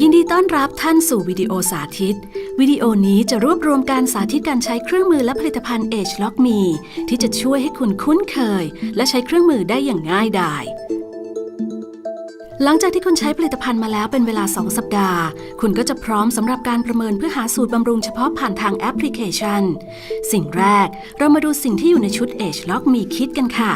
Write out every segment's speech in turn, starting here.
ยินดีต้อนรับท่านสู่วิดีโอสาธิต วิดีโอนี้จะรวบรวมการสาธิตการใช้เครื่องมือและผลิตภัณฑ์ Age Lock Me ที่จะช่วยให้คุณคุ้นเคย และใช้เครื่องมือได้อย่างง่ายดาย หลังจากที่คุณใช้ผลิตภัณฑ์มาแล้วเป็นเวลา 2 สัปดาห์ คุณก็จะพร้อมสำหรับการประเมินเพื่อหาสูตรบำรุงเฉพาะผ่านทางแอปพลิเคชัน สิ่งแรกเรามาดูสิ่งที่อยู่ในชุด Age Lock Me Kit กันค่ะ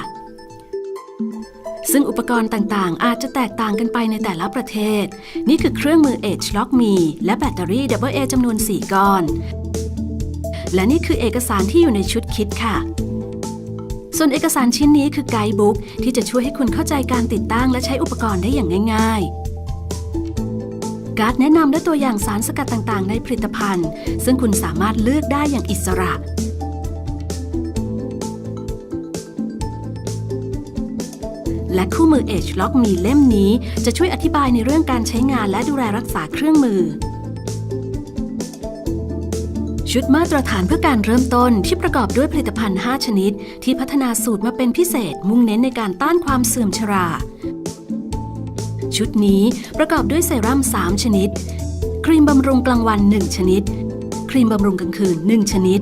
ซึ่งอุปกรณ์ต่างๆ อาจจะแตกต่างกันไปในแต่ละประเทศ นี่คือเครื่องมือ Edge Lock Me และแบตเตอรี่ AA จำนวน 4 ก้อน และนี่คือเอกสารที่อยู่ในชุดคิดค่ะ ส่วนเอกสารชิ้นนี้คือไกด์บุ๊กที่จะช่วยให้คุณเข้าใจการติดตั้งและใช้อุปกรณ์ได้อย่างง่าย ๆการ์ดแนะนำและตัวอย่างสารสกัดต่างๆ ในผลิตภัณฑ์ ซึ่งคุณสามารถเลือกได้อย่างอิสระ และคู่มือ Edge Lock มีเล่มนี้ จะช่วยอธิบายในเรื่องการใช้งานและดูแลรักษาเครื่องมือ ชุดมาตรฐานเพื่อการเริ่มต้นที่ประกอบด้วยผลิตภัณฑ์ 5 ชนิด ที่พัฒนาสูตรมาเป็นพิเศษ มุ่งเน้นในการต้านความเสื่อมชรา ชุดนี้ประกอบด้วยเซรั่ม 3 ชนิด ครีมบำรุงกลางวัน 1 ชนิด ครีมบำรุงกลางคืน 1 ชนิด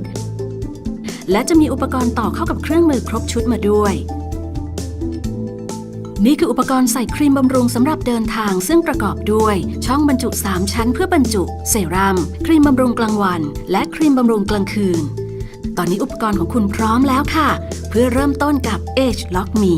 และจะมีอุปกรณ์ต่อเข้ากับเครื่องมือครบชุดมาด้วย นี่คืออุปกรณ์ใส่ครีมบำรุงสำหรับเดินทางซึ่งประกอบด้วย ช่องบรรจุ 3 ชั้นเพื่อบรรจุ เซรั่มครีมบำรุงกลางวัน และครีมบำรุงกลางคืน ตอนนี้อุปกรณ์ของคุณพร้อมแล้วค่ะ เพื่อเริ่มต้นกับ Age Lock Me